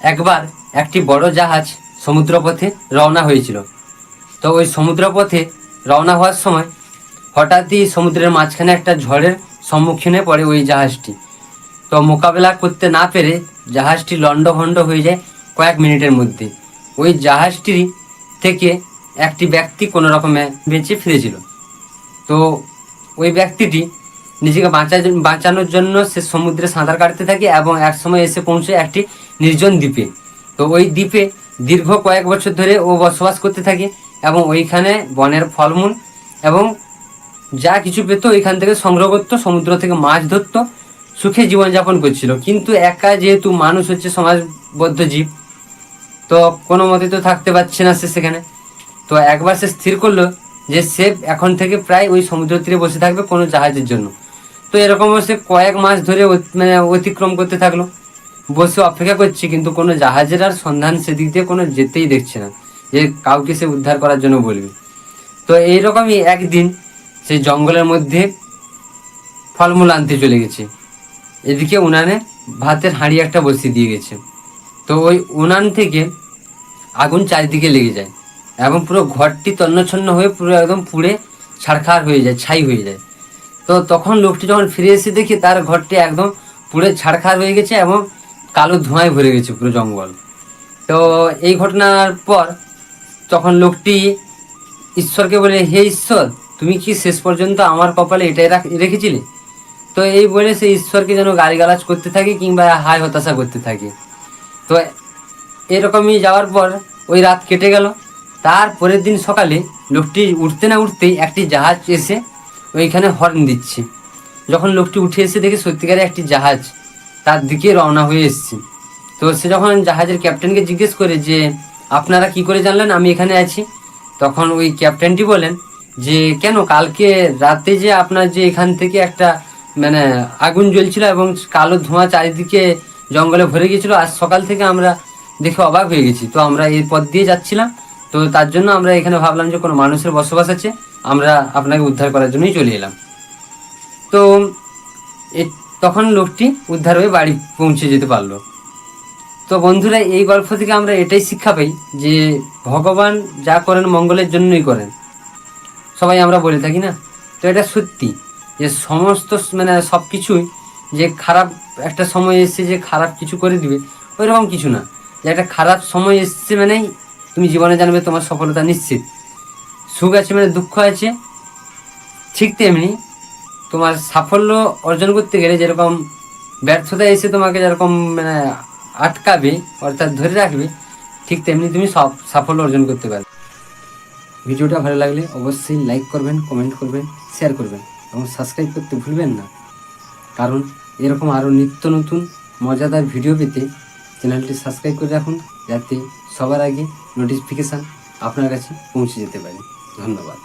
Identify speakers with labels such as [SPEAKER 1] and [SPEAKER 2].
[SPEAKER 1] একবার একটি বড় জাহাজ সমুদ্রপথে রওনা হয়েছিল। তো ওই সমুদ্রপথে রওনা হওয়ার সময় হঠাৎই সমুদ্রের মাঝখানে একটা ঝড়ের সম্মুখীনে পড়ে ওই জাহাজটি। তো মোকাবেলা করতে না পেরে জাহাজটি লণ্ডভণ্ড হয়ে যায় কয়েক মিনিটের মধ্যে। ওই জাহাজটি থেকে একটি ব্যক্তি কোনো রকমে বেঁচে ফিরেছিল। তো ওই ব্যক্তিটি নিজেকে বাঁচা বাঁচানোর জন্য সে সমুদ্রে সাঁতার কাটতে থাকে এবং এক সময় এসে পৌঁছে একটি নির্জন দ্বীপে। তো ওই দ্বীপে দীর্ঘ কয়েক বছর ধরে ও বসবাস করতে থাকে এবং ওইখানে বনের ফলমূল এবং যা কিছু পেত ওইখান থেকে সংগ্রহ করতো, সমুদ্র থেকে মাছ ধরতো, সুখে জীবনযাপন করছিল। কিন্তু একা যেহেতু মানুষ হচ্ছে সমাজবদ্ধ জীব, তো কোনো মতে তো থাকতে পারছে না সে সেখানে। তো একবার সে স্থির করল যে সে এখন থেকে প্রায় ওই সমুদ্র তীরে বসে থাকবে কোনো জাহাজের জন্য। তো এরকম সে কয়েক মাস ধরে মানে অতিক্রম করতে থাকল। বসে অপেক্ষা করছে, কিন্তু কোনো জাহাজের আর সন্ধান সেদিক দিয়ে কোনো যেতেই দেখছে না। যে কাউকে সে উদ্ধার করার জন্য বলবে। তো এইরকমই একদিন সে জঙ্গলের মধ্যে ফলমূল আনতে চলে গেছে। এদিকে উনানে ভাতের হাঁড়ি একটা বসিয়ে দিয়ে গেছে। তো ওই উনান থেকে আগুন চারিদিকে লেগে যায় এবং পুরো ঘরটি তন্নছন্ন হয়ে পুরো একদম পুড়ে ছাড়খাড় হয়ে যায়, ছাই হয়ে যায়। তো তখন লোকটি যখন ফিরে এসে দেখি তার ঘরটি একদম পুড়ে ছাড়খাড় হয়ে গেছে এবং কালো ধোঁয়ায় ভরে গেছে পুরো জঙ্গল। তো এই ঘটনার পর তখন লোকটি ঈশ্বরকে বলে, হে ঈশ্বর, তুমি কি শেষ পর্যন্ত আমার কপালে এটাই রাখ- রেখেছিলে? তো এই বলে সে ঈশ্বরকে যেন গালিগালাজ করতে থাকে কিংবা হাই হতাশা করতে থাকে। তো এরকমই যাওয়ার পর ওই রাত কেটে গেল। তার পরের দিন সকালে লোকটি উঠতে না উঠতেই একটি জাহাজ এসে ওইখানে হর্ন দিচ্ছে। যখন লোকটি উঠে এসে দেখে সত্যিকারে একটি জাহাজ তার দিকে রওনা হয়ে এসছে। তো সে যখন জাহাজের ক্যাপ্টেনকে জিজ্ঞেস করে যে, আপনারা কি করে জানলেন আমি এখানে আছি? তখন ওই ক্যাপ্টেনটি বলেন যে, কেন কালকে রাতে যে আপনার যে এখান থেকে একটা মানে আগুন জ্বলছিল এবং কালো ধোঁয়া চারিদিকে জঙ্গলে ভরে গিয়েছিল, আজ সকাল থেকে আমরা দেখে অবাক হয়ে গেছি। তো আমরা এই পথ দিয়ে যাচ্ছিলাম। তো তার জন্য আমরা এখানে ভাবলাম যে কোনো মানুষের বসবাস আছে। আমরা আপনাকে উদ্ধার করার জন্যই চলে এলাম। তো তখন লোকটি উদ্ধার হয়ে বাড়ি পৌঁছে যেতে পারল। তো বন্ধুরা, এই গল্প থেকে আমরা এটাই শিক্ষা পাই যে ভগবান যা করেন মঙ্গলের জন্যই করেন। সবাই আমরা বলে থাকি না? তো এটা সত্যি যে সমস্ত মানে সব কিছুই যে খারাপ একটা সময় এসছে যে খারাপ কিছু করে দিবে ওই রকম কিছু না। যে একটা খারাপ সময় এসছে মানেই তুমি জীবনে জানবে তোমার সফলতা নিশ্চিত। সুখ আছে মানে দুঃখ আছে, ঠিক তেমনি তোমার সাফল্য অর্জন করতে গেলে যেরকম ব্যর্থতা এসে তোমাকে যেরকম মানে আটকাবে, অর্থাৎ ধরে রাখবে, ঠিক তেমনি তুমি সব সাফল্য অর্জন করতে পারবে। ভিডিওটা ভালো লাগলে অবশ্যই লাইক করবেন, কমেন্ট করবেন, শেয়ার করবেন এবং সাবস্ক্রাইব করতে ভুলবেন না। কারণ এরকম আরও নিত্য নতুন, মজাদার ভিডিও পেতে চ্যানেলটি সাবস্ক্রাইব করে রাখুন, যাতে সবার আগে নোটিফিকেশান আপনার কাছে পৌঁছে যেতে পারে। ধন্যবাদ।